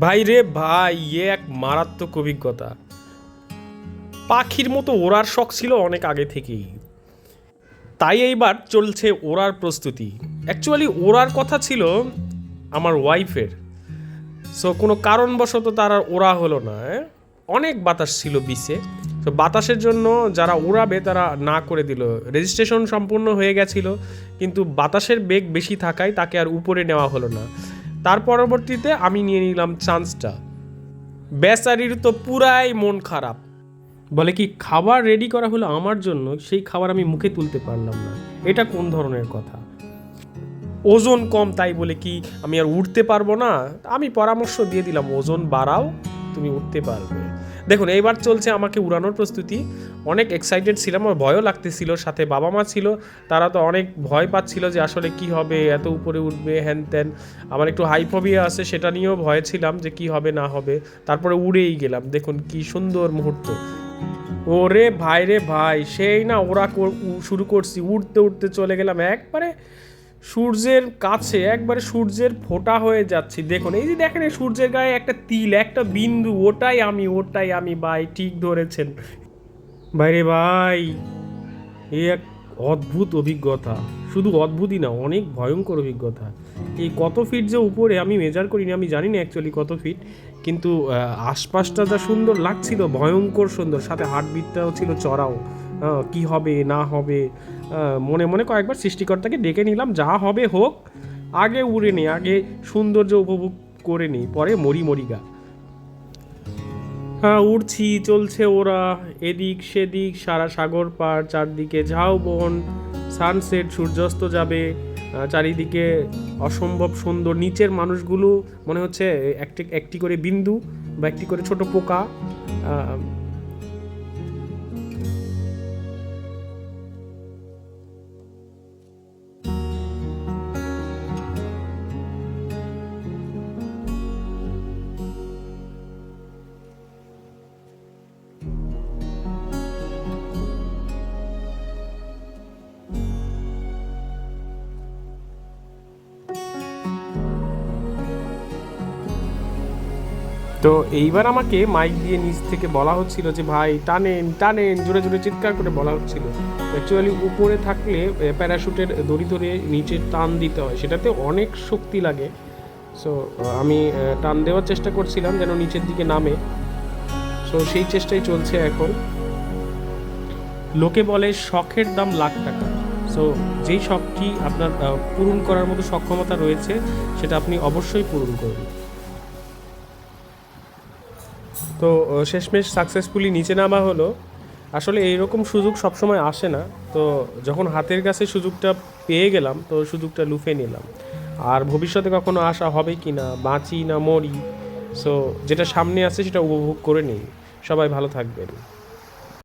ভাই রে ভাই ইয়ে এক মারাত্মক অভিজ্ঞতা। পাখির মতো ওড়ার শখ ছিল অনেক আগে থেকেই। তাই এইবার চলছে ওড়ার প্রস্তুতি। অ্যাকচুয়ালি ওড়ার কথা ছিল আমার ওয়াইফের সো কোনো কারণবশত তার আর ওড়া হলো না হ্যাঁ? অনেক বাতাস ছিল বিচে। তো বাতাসের জন্য যারা উড়াবে তারা না করে দিল। রেজিস্ট্রেশন সম্পূর্ণ হয়ে গেছিল, কিন্তু বাতাসের বেগ বেশি থাকায় তাকে আর উপরে নেওয়া হলো না। তার পরবর্তীতে আমি নিয়ে নিলাম চান্সটা। বেচারির তো পুরাই মন খারাপ। বলে কি, খাবার রেডি করা হলো আমার জন্য, সেই খাবার আমি মুখে তুলতে পারলাম না। এটা কোন ধরনের কথা? ওজন কম, তাই বলে কি, আমি আর উঠতে পারব না। আমি পরামর্শ দিয়ে দিলাম, ওজন বাড়াও, তুমি উঠতে পারবে। দেখুন, এইবার চলছে আমাকে উড়ানোর প্রস্তুতি। অনেক এক্সাইটেড ছিলাম, আমার ভয়ও লাগতেছিল, সাথে বাবা মা ছিল। তারা তো অনেক ভয় পাচ্ছিল যে আসলে কি হবে, এত উপরে উঠবে, হ্যান ত্যান। আমার একটু হাইফোবিয়া আছে, সেটা নিয়েও ভয় ছিলাম যে কি হবে, না হবে। তারপরে উড়েই গেলাম। দেখুন, কি সুন্দর মুহূর্ত। ওরে ভাই রে ভাই, সেই না ওরা শুরু করছি। উঠতে উঠতে চলে গেলাম। একবারে সূর্যের কাছে, একবারে সূর্যের ফোঁটা হয়ে যাচ্ছি। দেখুন, এই যে দেখেন, এই সূর্যের গায়ে একটা তিল, একটা বিন্দু, ওটাই আমি ওটাই আমি, ভাই, ঠিক ধরেছেন। বাইরে ভাই এই এক অদ্ভুত অভিজ্ঞতা। শুধু অদ্ভুতই না, অনেক ভয়ঙ্কর অভিজ্ঞতা। এই কত ফিট যে উপরে আমি মেজার করিনি, আমি জানি না অ্যাকচুয়ালি কত ফিট কিন্তু আশপাশটা যা সুন্দর লাগছিল, ভয়ঙ্কর সুন্দর। সাথে হার্টবিটটাও ছিল, চড়াও। কি হবে, না হবে মনে মনে কয়েকবার সৃষ্টিকর্তাকে ডেকে নিলাম, যা হবে হোক, আগে উড়ে নি, আগে সৌন্দর্য উপভোগ করে নিই পরে মরি মরি গা। হ্যাঁ উড়ছি, চলছে ওরা, এদিক সেদিক, সারা সাগর পার, চারদিকে ঝাউ ঝাউবন সানসেট সূর্যাস্ত যাবে চারিদিকে অসম্ভব সুন্দর, নিচের মানুষগুলো মনে হচ্ছে একটি একটি করে বিন্দু বা একটি করে ছোট পোকা তো এইবার আমাকে মাইক দিয়ে নিচ থেকে বলা হচ্ছিল যে, ভাই, টানেন টানেন। জোরে জোরে চিৎকার করে বলা হচ্ছিল। অ্যাকচুয়ালি উপরে থাকলে প্যারাশুটের দড়ি ধরে নিচে টান দিতে হয়। সেটাতে অনেক শক্তি লাগে। সো আমি টান দেওয়ার চেষ্টা করছিলাম যেন নিচের দিকে নামে। সো সেই চেষ্টাই চলছে এখন। লোকে বলে শখের দাম লাখ টাকা। সো যেই শখটি আপনার পূরণ করার মতো সক্ষমতা রয়েছে, সেটা আপনি অবশ্যই পূরণ করুন তো শেষমেশ সাকসেসফুলি নিচে নামা হলো। আসলে এইরকম সুযোগ সবসময় আসে না। তো যখন হাতের কাছে সুযোগটা পেয়ে গেলাম, তো সুযোগটা লুফে নিলাম। আর ভবিষ্যতে কখনো আসা হবে কি না, বাঁচি না, মরি সো যেটা সামনে আছে সেটা উপভোগ করে নিই। সবাই ভালো থাকবেন।